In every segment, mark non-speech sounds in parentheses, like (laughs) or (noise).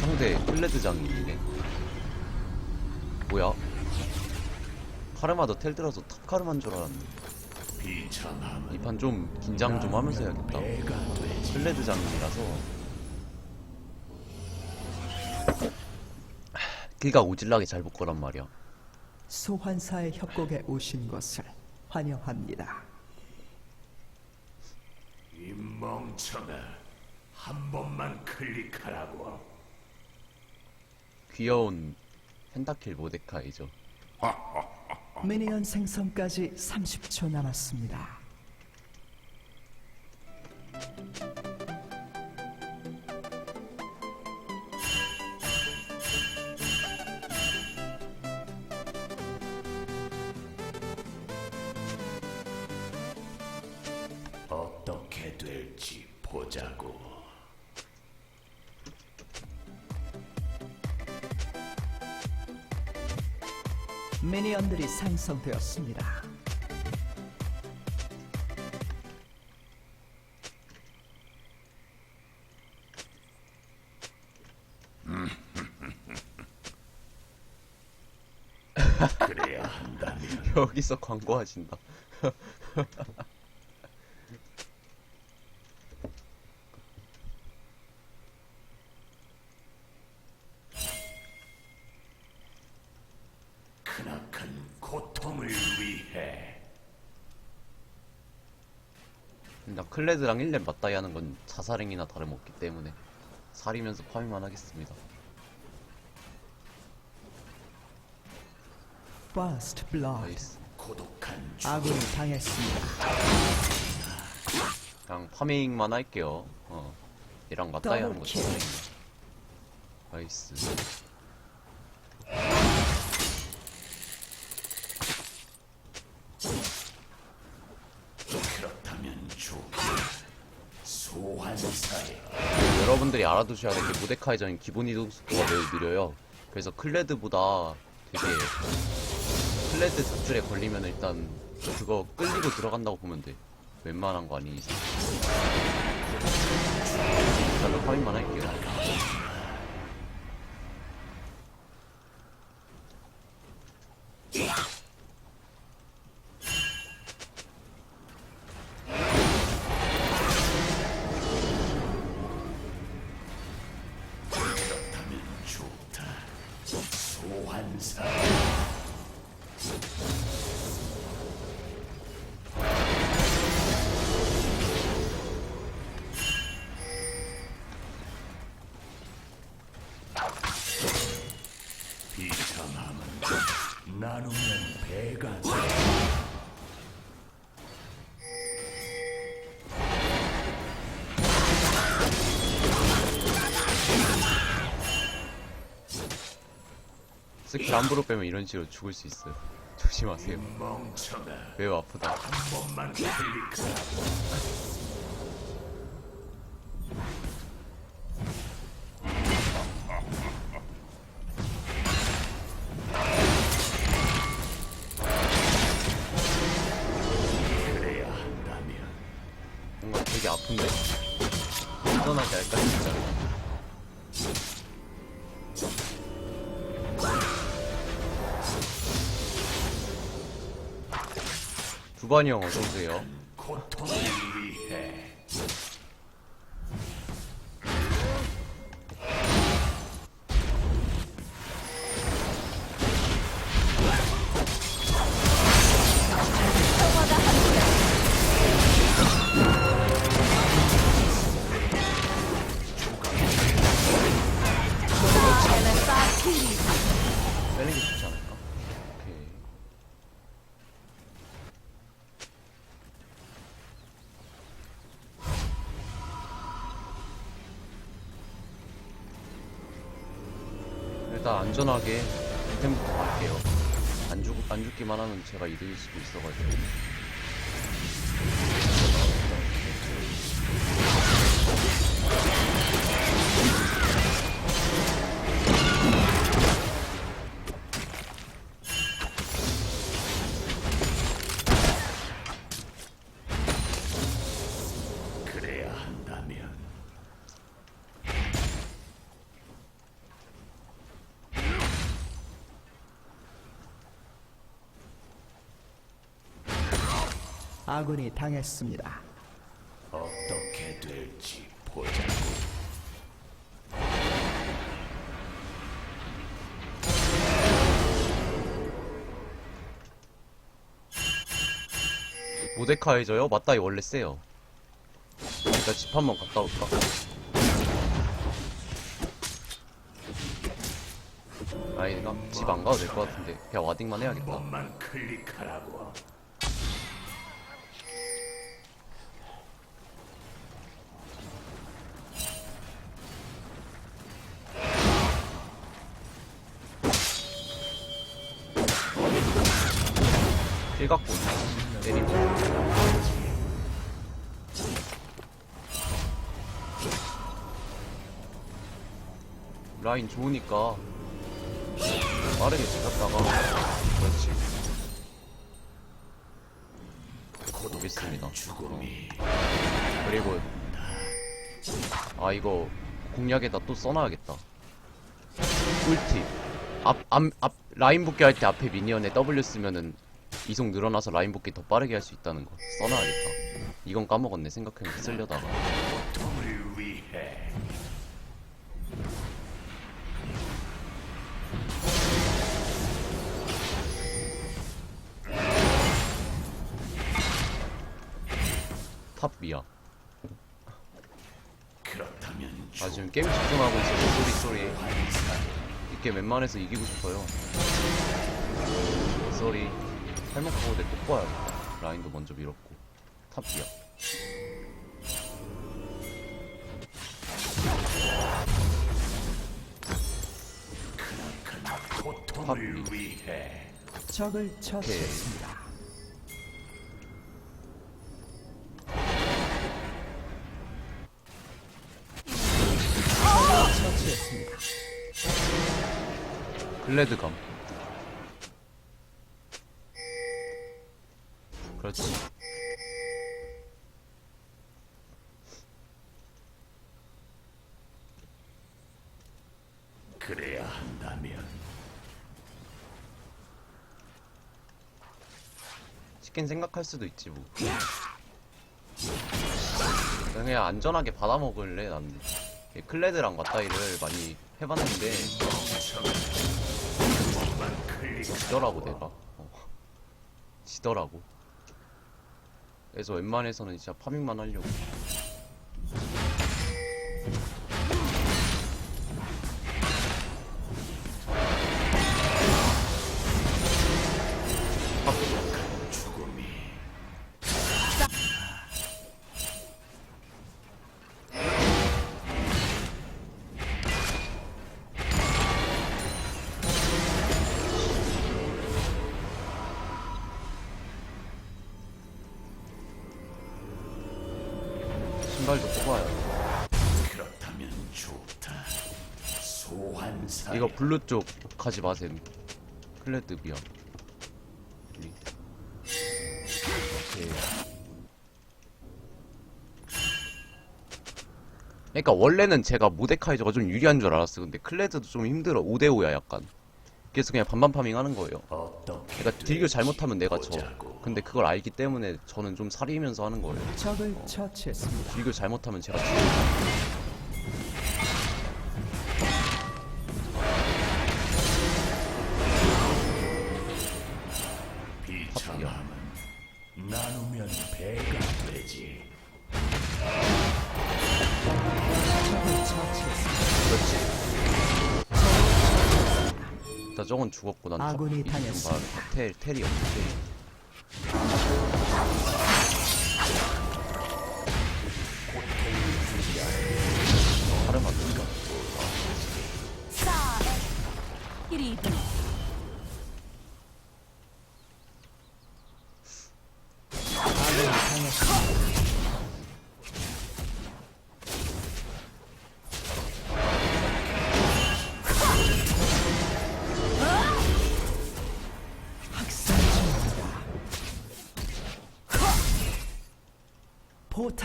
상대 클레드 장인이네. 뭐야? 카르마도 텔 들어서 탑 카르마인 줄 알았네. 이 판 좀 긴장 좀 하면서 해야겠다. 클레드 장인이라서. 길가 오질나게 잘 볼 거란 말이야. 소환사의 협곡에 오신 것을 환영합니다. 이 멍청아 한 번만 클릭하라고 귀여운 펜타킬 모데카이죠. 미니언 생성까지 30초 남았습니다. 미니언들이 생성되었습니다. 그래야 한다면 (laughs) 여기서 광고하신다. (laughs) 크나큰 고통을 위해 나 클레드랑 1렙 맞다이 하는 건 자살행위나 다름없기 때문에 살이면서 파밍만 하겠습니다. First Blood. 나이스. 고독한 주 아군이 당했습니다. 그냥 파밍만 할게요. 어. 얘랑 맞다이 하는 거 더블킬. 자살행위. 나이스. 그렇다면 주 소환사의 여러분들이 알아두셔야 될 게 모데카이전이 기본 이동 속도가 매우 느려요. 그래서 클레드보다 되게 클레드 적줄에 걸리면 일단 그거 끌리고 들어간다고 보면 돼. 웬만한 거 아닌 이상. 일단은 파밍만 할게요. 비참함은 나누면 배가 돼 스킬 함부로 빼면 이런 식으로 죽을 수 있어요. 조심하세요. 멍청아 매우 아프다. 한 번만 클릭 형 어서오세요. 안전하게 템부터 갈게요. 안 죽, 안 죽기만 하면 제가 이득일 수도 있어가지고. 아군이 당했습니다. 어떻게 될지 보자고. 모데카이저요? 맞다, 이 원래 세요. 일단 집 한번 갔다 올까? 아이가 집 안 가도 될 것 같은데 그냥 와딩만 해야겠다. 번만 클릭하라고. 라인 좋으니까 빠르게 잡았다가 그렇지. 보겠습니다. 죽음이 그리고 아 이거 공략에다 또 써놔야겠다. 꿀팁. 앞, 앞, 앞 라인 복귀 할 때 앞에 미니언에 W 쓰면은 이속 늘어나서 라인 복귀 더 빠르게 할 수 있다는 거 써놔야겠다. 이건 까먹었네 생각해보니까 쓰려다가 아 지금 게임 집중하고 있어서 쏘리 쏘리. 이 게임 웬만해서 이기고 싶어요. 쏘리. 할먹하고 내또 뽑아야겠다 라인도 먼저 밀었고. 탑 고통을 위해 적을 처치했습니다. 글래드감 그렇지. 그래야 한다면. 치킨 생각할 수도 있지 뭐. 그냥 안전하게 받아먹을래 난 예, 클레드랑 맞다이를 많이 해봤는데 지더라고 내가. 어. 지더라고. 그래서 웬만해서는 진짜 파밍만 하려고 이거 블루 쪽 가지 마셈 클레드. 오케이. 그러니까 원래는 제가 모데카이저가 좀 유리한 줄 알았어 근데 클레드도 좀 힘들어 5대5야 약간 그래서 그냥 반반 파밍 하는 거예요 그러니까 딜교 잘못하면 내가 져. 근데 그걸 알기 때문에 저는 좀 사리면서 하는 거예요 처치했습니다. 딜교 잘못하면 제가 져 배가 되지. 그렇지 나 저건 죽었고 난 아군이 탑- 이좀. 봐야겠다. 텔, 텔이 없어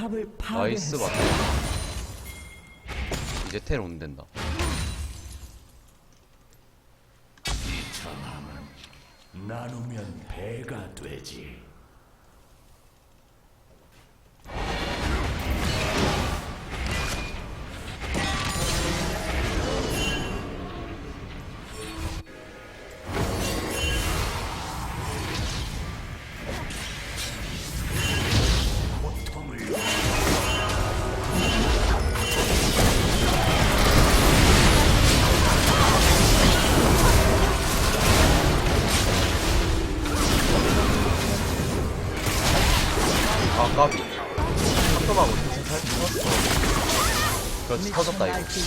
탑을 나이스 파괴했습니다. 맞다 이제 텔 비참함은 나누면 배가 되지. 그렇지. 터졌다 이거. 나이스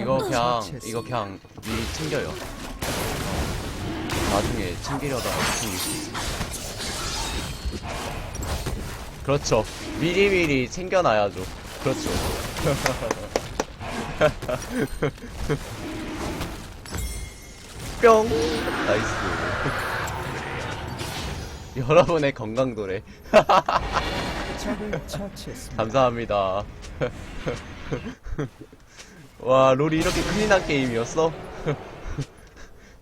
이거 그냥 이거 그냥 미리 챙겨요. 나중에 챙기려다가 챙길 수 있어. 그렇죠. 미리미리 챙겨놔야죠. 그렇죠. (laughs) 뿅. 나이스. (laughs) 여러분의 건강도래. (laughs) 적을 처치했습니다. 감사합니다 와 롤이 이렇게 클린한 게임이었어?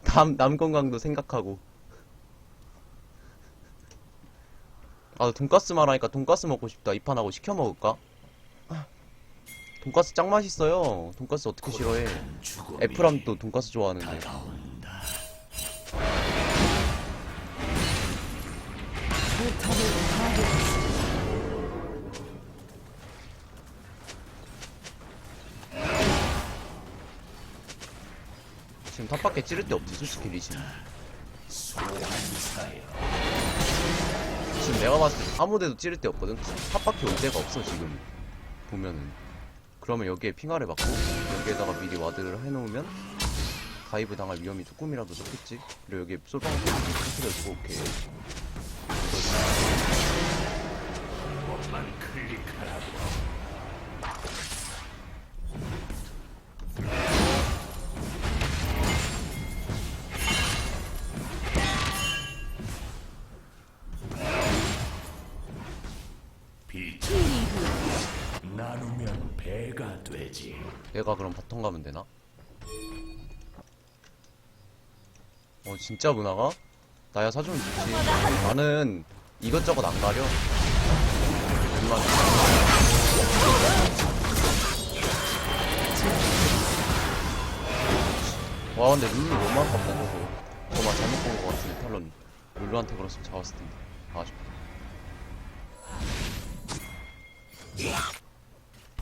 남, 남 건강도 생각하고. 아 돈가스 말하니까 돈가스 먹고 싶다. 이 판하고 시켜 먹을까? 돈가스 짱 맛있어요. 돈가스 어떻게 싫어해? 죽음이 애플함도 돈가스 좋아하는데 밖에 찌를 데 없지 솔직히. 리신. 지금 내가 봤을 때 아무데도 찌를 데 없거든? 탑밖에 올 데가 없어 지금. 보면은. 그러면 여기에 핑하를 받고 여기에다가 미리 와드를 해놓으면 가이브 당할 위험이 조금이라도 적겠지? 그리고 여기에 솔방울 터트려주고 오케이. 것만 클릭하라고. 얘가 그럼 바텀 가면 되나? 어 진짜 문화가? 나야 사주면 좋지. 나는 이것저것 안 가려. 와 근데 룰루 너무 아깝다 저거. 저만 잘못 본 것 같은데 탈론. 룰루한테 걸었으면 잡았을 텐데. 아쉽다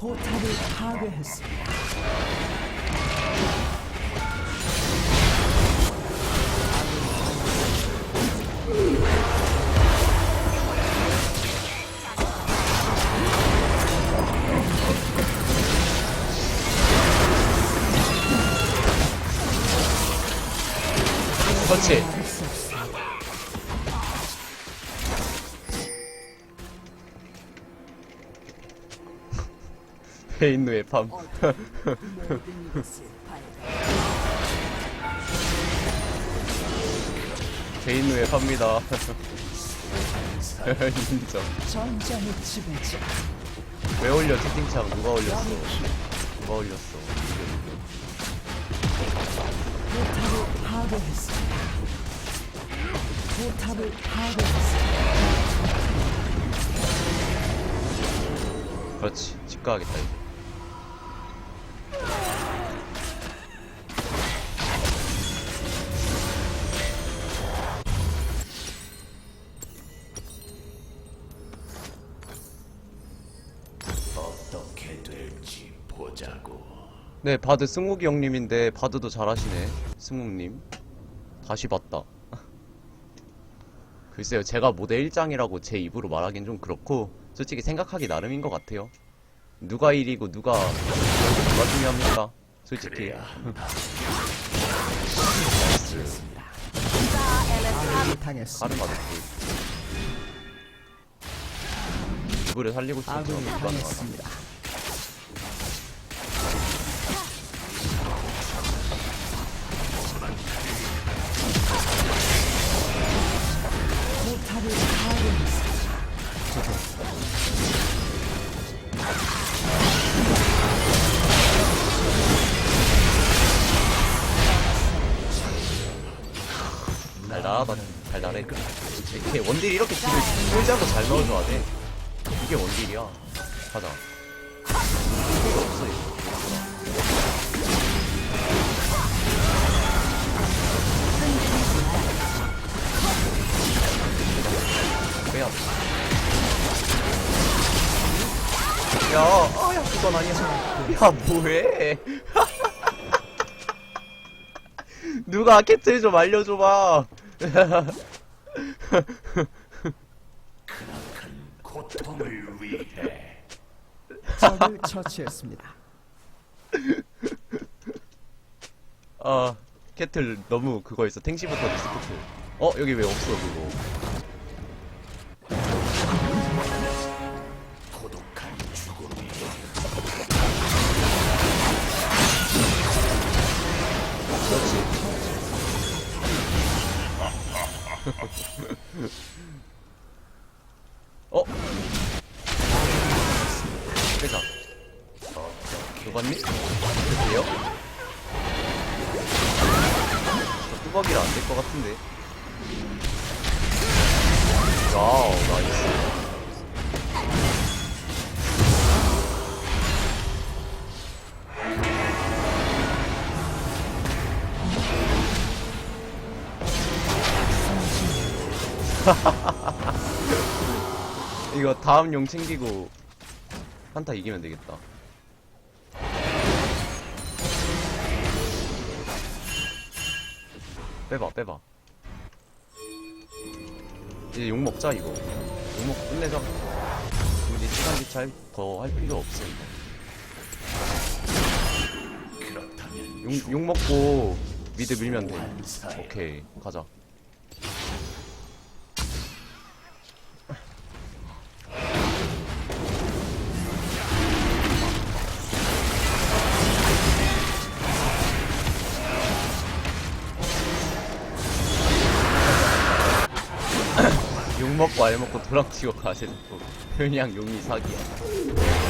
포탑을 파괴했습니다. 그렇지 페인누의 밤. (laughs) 페인누의 밤입니다. (laughs) 인정. 왜 올려 채팅창 누가 올렸어? 누가 올렸어? 포탑을 파괴했습니다. 그렇지 집 가야겠다 이제 네 바드 승욱이 형님인데 바드도 잘하시네 승욱님. 다시 봤다. (laughs) 글쎄요 제가 모델 1장이라고 제 입으로 말하긴 좀 그렇고 솔직히 생각하기 나름인 것 같아요. 누가 1이고 누가 누가 중요합니까? 솔직히. 당했습니다. 가르마 듣고 누구를 살리고 싶은 아군이 건 불가능하다 당했습니다. 이렇게 딜을 풀자고 잘 넣어줘야 돼 이게 원딜이야 가자 이거 없어 이거 빼야 돼. 야, 아, 야, 그건 아니야. 야, 뭐해? (laughs) 누가 캐틀 좀 알려줘봐. (laughs) 크나큰 고통을 위해 적을 처치했습니다. 아 캐틀 너무 그거 있어 탱시부터 리스크트 어 여기 왜 없어 그거 그렇지 (laughs) 어? 빼자 누봤니? 됐어요? 저 뚜벅이라 안 될 것 같은데 와우 나이스 (laughs) 이거 다음 용 챙기고 한타 이기면 되겠다. 빼봐, 빼봐. 이제 용 먹자, 이거. 용 먹고 끝내자. 우리 시간 기차 더할 필요 없어, 이거. 용, 용 먹고 미드 밀면 돼. 오케이, 가자. 욕 먹고 알 먹고 도랑 치고 가세 듣고 그냥 용이 사기야.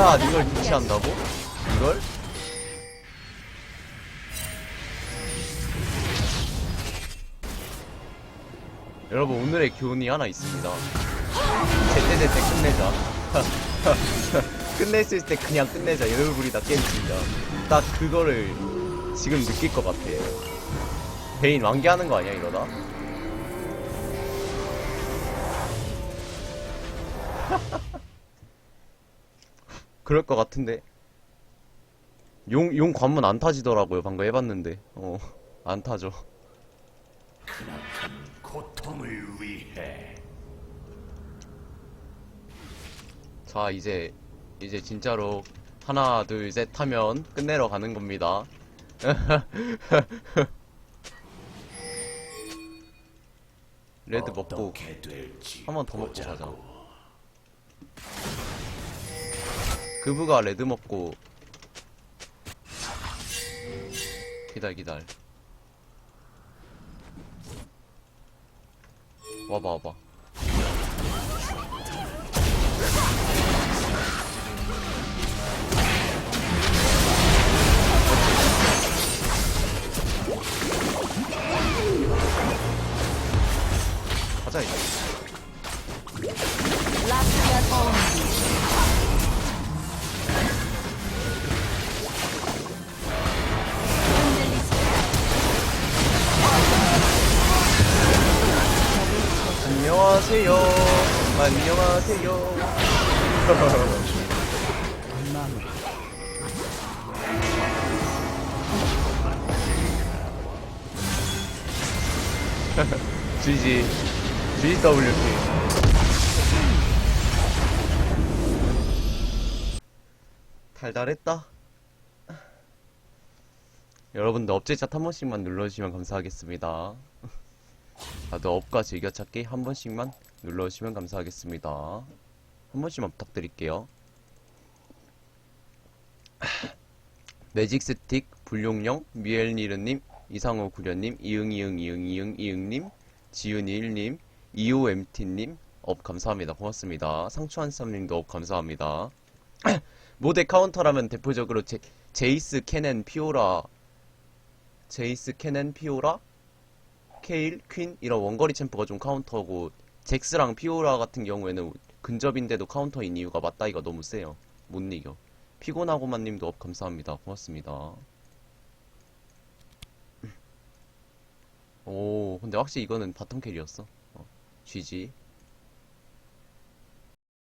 갓 이걸 무시한다고? 이걸? 여러분 오늘의 교훈이 하나 있습니다 제때제때 끝내자 (laughs) 끝냈을 때 그냥 끝내자 여러분이 다 깨집니다 딱 그거를 지금 느낄 것 같아 베인 완기하는 거 아니야 이러다? (laughs) 그럴 것 같은데. 용, 용 관문 안 타지더라고요. 방금 해봤는데. 어, 안 타죠. 고통을 위해 자, 이제, 이제 진짜로 하나, 둘, 셋 하면 끝내러 가는 겁니다. (laughs) 레드 먹고 어떻게 될지 한번 더 먹고 가자. 그부가 레드 먹고. 기다려 기다려. 와봐 와봐. 가자 이제 안녕하세요. 안녕하세요. (laughs) GG. GWP. 달달했다. 여러분들 업체샷 한 번씩만 눌러주시면 감사하겠습니다. 다들 업과 즐겨찾기 한 번씩만 눌러주시면 감사하겠습니다. 한 번씩만 부탁드릴게요. (sighs) 매직 스틱, 불용령, 미엘니르님, 이상호 구련님, 이응이응 이응 이응 이응님, 지윤이일님, 이오엠티님, 업 감사합니다. 고맙습니다. 상추한쌈님도 업 감사합니다. (clears throat) 모델 카운터라면 대표적으로 제, 제이스, 캐넨, 피오라, 제이스, 캐넨, 피오라, 케일, 퀸 이런 원거리 챔프가 좀 카운터고 잭스랑 피오라 같은 경우에는 근접인데도 카운터인 이유가 맞다이가 너무 세요. 못 이겨. 피곤하고만 님도 업 감사합니다. 고맙습니다. 오, 근데 확실히 이거는 바텀 캐리였어. 어, GG.